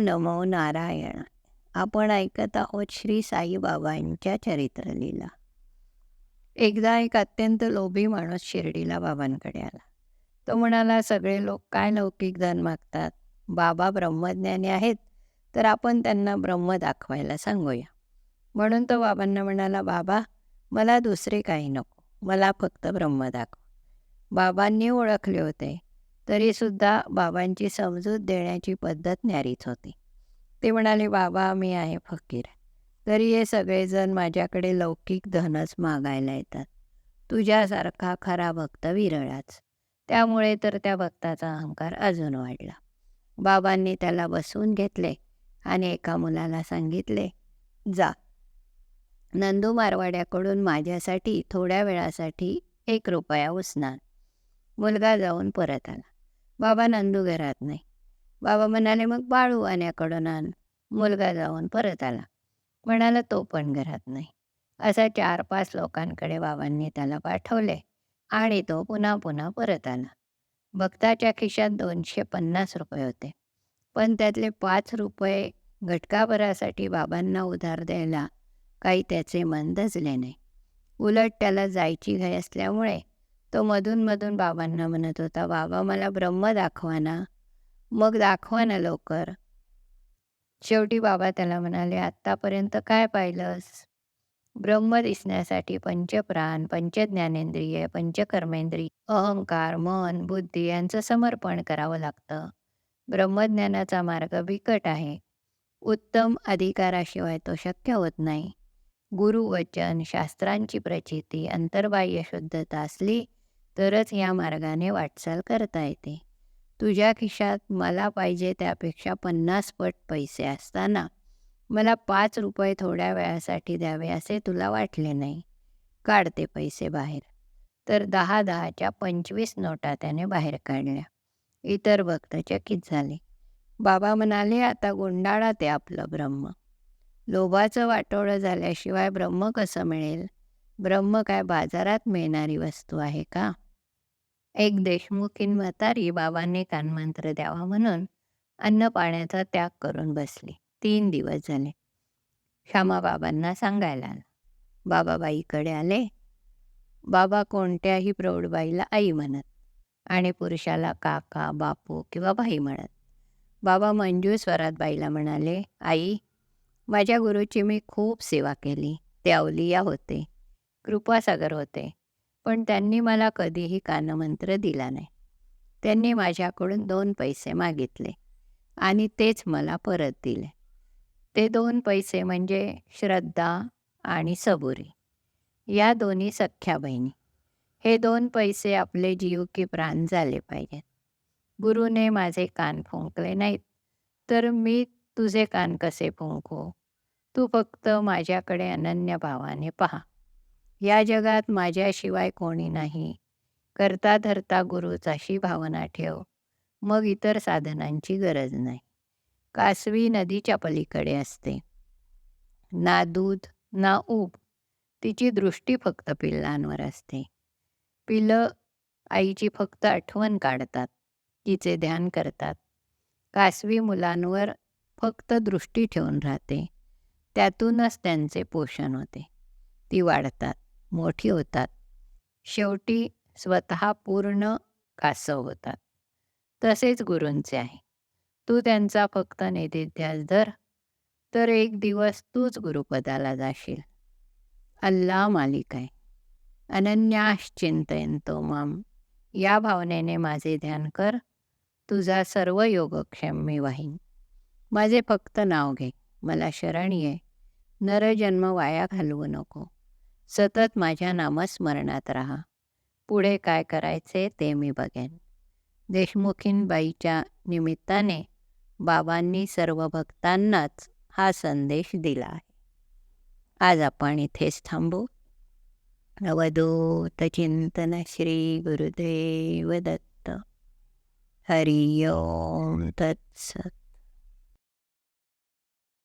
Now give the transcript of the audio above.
नमो नारायण. आपण ऐकत आहोत श्री साईबाबांच्या चरित्रलीला. एकदा एक अत्यंत लोभी माणूस शिर्डीला बाबांकडे आला. तो म्हणाला सगळे लोक काय लौकिक धन मागतात? बाबा ब्रह्मज्ञानी आहेत तर आपण त्यांना ब्रह्म दाखवायला सांगूया. म्हणून तो बाबांना म्हणाला बाबा मला दुसरे काही नको. मला फक्त ब्रह्म दाखव. बाबांनी ओळखले होते. तरीसुद्धा बाबांची समजूत देण्याची पद्धत न्यारीच होती. ते म्हणाले बाबा मी आहे फकीर. तरी हे सगळेजण माझ्याकडे लौकिक धनच मागायला येतात. तुझ्यासारखा खरा भक्त विरळाच. त्यामुळे तर त्या भक्ताचा अहंकार अजून वाढला. बाबांनी त्याला बसवून घेतले आणि एका मुलाला सांगितले जा. नंदू मारवाड्याकडून माझ्यासाठी थोड्या वेळासाठी एक रुपया उसणार. मुलगा जाऊन परत आला. बाबा नंदू घरात नाही. बाबा म्हणाले मग बाळू आण्याकडून आण. मुलगा जाऊन परत आला. म्हणाला तो पण घरात नाही. असा चार पाच लोकांकडे बाबांनी त्याला पाठवले आणि तो पुन्हा पुन्हा परत आला. भक्ताच्या खिशात दोनशे पन्नास रुपये होते. पण त्यातले पाच रुपये घटकाभरासाठी बाबांना उधार द्यायला काही त्याचे मन दजले नाही. उलट त्याला जायची घाई असल्यामुळे तो मधून मधून बाबांना म्हणत होता बाबा मला ब्रह्म दाखवा ना. मग दाखवा ना लवकर. शेवटी बाबा त्याला म्हणाले आत्तापर्यंत काय पाहिलंस? ब्रह्म दिसण्यासाठी पंचप्राण पंचज्ञानेंद्रिय पंचकर्मेंद्रिय अहंकार मन बुद्धी यांचं समर्पण करावं लागतं. ब्रह्मज्ञानाचा मार्ग बिकट आहे. उत्तम अधिकाराशिवाय तो शक्य होत नाही. गुरुवचन शास्त्रांची प्रचिती अंतर्बाह्य शुद्धता असली तरच या मार्गाने वाटचाल करता येते. तुझ्या खिशात मला पाहिजे त्यापेक्षा पन्नास पट पैसे असताना मला पाच रुपये थोड्या वेळासाठी द्यावे असे तुला वाटले नाही. काढते पैसे बाहेर. तर दहा दहाच्या पंचवीस नोटा त्याने बाहेर काढल्या. इतर भक्त चकित झाले? बाबा म्हणाले आता गुंडाळा ते आपलं ब्रह्म. लोभाचं वाटोळं झाल्याशिवाय ब्रह्म कसं मिळेल? ब्रह्म काय बाजारात मिळणारी वस्तू आहे का? एक देशमुखीन म्हातारी बाबांनी कानमंत्र द्यावा म्हणून अन्न पाण्याचा त्याग करून बसली. तीन दिवस झाले. श्यामा बाबांना सांगायला आला. बाबा बाईकडे आले. बाबा कोणत्याही प्रौढबाईला आई म्हणत आणि पुरुषाला काका बापू किंवा भाई म्हणत. बाबा मंजू स्वरात बाईला म्हणाले आई माझ्या गुरुची मी खूप सेवा केली. ते अवलिया होते. कृपासागर होते. पण त्यांनी मला कधीही कानमंत्र दिला नाही. त्यांनी माझ्याकडून दोन पैसे मागितले आणि तेच मला परत दिले. ते दोन पैसे म्हणजे श्रद्धा आणि सबुरी. या दोन्ही सख्या बहिणी. हे दोन पैसे आपले जीव की प्राण झाले पाहिजेत. गुरुने माझे कान फुंकले नाहीत तर मी तुझे कान कसे फुंकू? तू फक्त माझ्याकडे अनन्य भावाने पहा. या जगात माझ्याशिवाय कोणी नाही. करता धरता गुरुच अशी भावना ठेव. मग इतर साधनांची गरज नाही. कासवी नदीच्या पलीकडे असते. ना दूध ना ऊब. तिची दृष्टी फक्त पिल्लांवर असते. पिलं आईची फक्त आठवण काढतात. तिचे ध्यान करतात. कासवी मुलांवर फक्त दृष्टी ठेवून राहते. त्यातूनच त्यांचे पोषण होते. ती वाढतात. मोठी होतात. शेवटी स्वतः पूर्ण कासव होतात. तसेच गुरूंचे आहे. तू त्यांचा फक्त नेदिध्यास धर तर एक दिवस तूच गुरुपदाला जाशील. अल्ला मालिक आहे. अनन्याश चिंतयंतो माम. या भावनेने माझे ध्यान कर. तुझा सर्व योगक्षेम मी वाहीन. माझे फक्त नाव घे. मला शरण ये. नरजन्म वाया घालवू नको. सतत माझ्या नामस्मरणात राहा. पुढे काय करायचे ते मी बघेन. देशमुखींबाईच्या निमित्ताने बाबांनी सर्व भक्तांनाच हा संदेश दिला आहे. आज आपण इथेच थांबू. अवधूत चिंतन श्री गुरुदेव दत्त. हरिओम तत्सत.